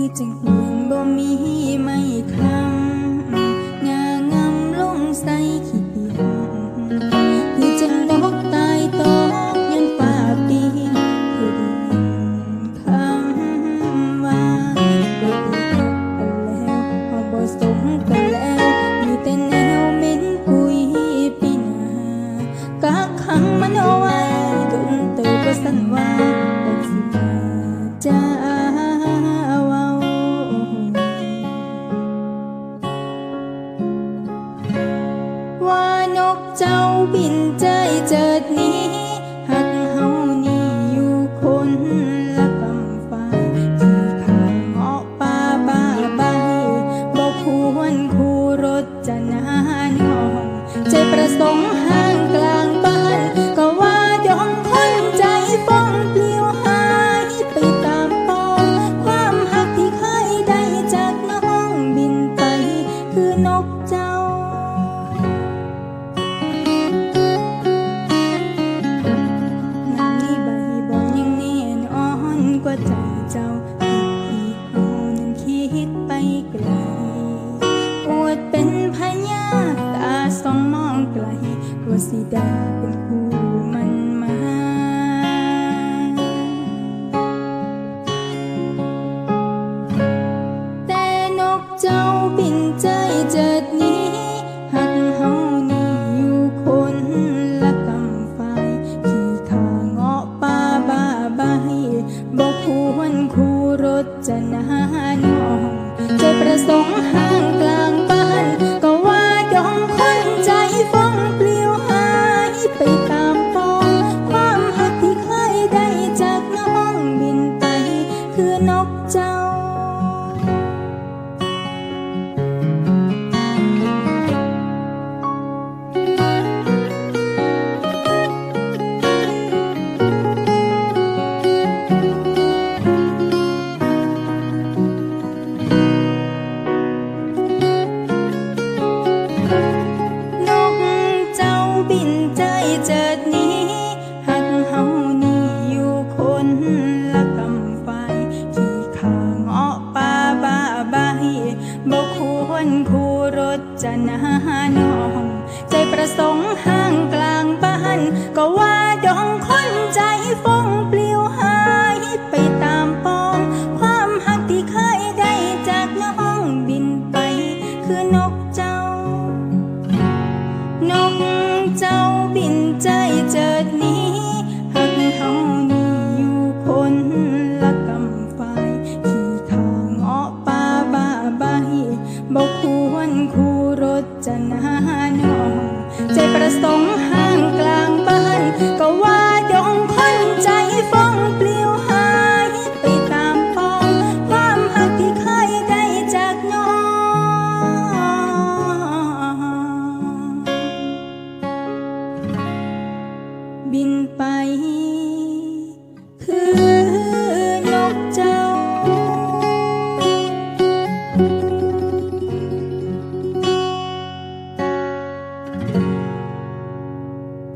คือจังเห็นบ่มีไม่ค่ะ เจ้าบินใจเจิด ว่าใจเจ้าที่เฮานั้นคิดไปไกล อวดเป็นพญาตาสองมองไกลกว่าสิดาเป็นคู่ บอกควรคู่รถจะนานห้องใจประสงค์หา นกเจ้าบินใจเจิดหนี้หักเฮานี่อยู่คนละกำฝ่ายขี่ขาเงาะป่าบ้าใบบอกควรคู่รถจะนาน้อง ใจประสงค์ห่างกลางบ้าน ก็ว่าดองคนใจฟงปลิวหายไปตามปอง ความหักที่เคยได้จากน้องบินไป คือนก บอกควรคู่รถจะนานองใจประสงค์ห่างกลางบ้านก็ว่าดองคนใจฟ้องปลิวหายไปตามปองความหักที่เคยได้จากน้องบินไป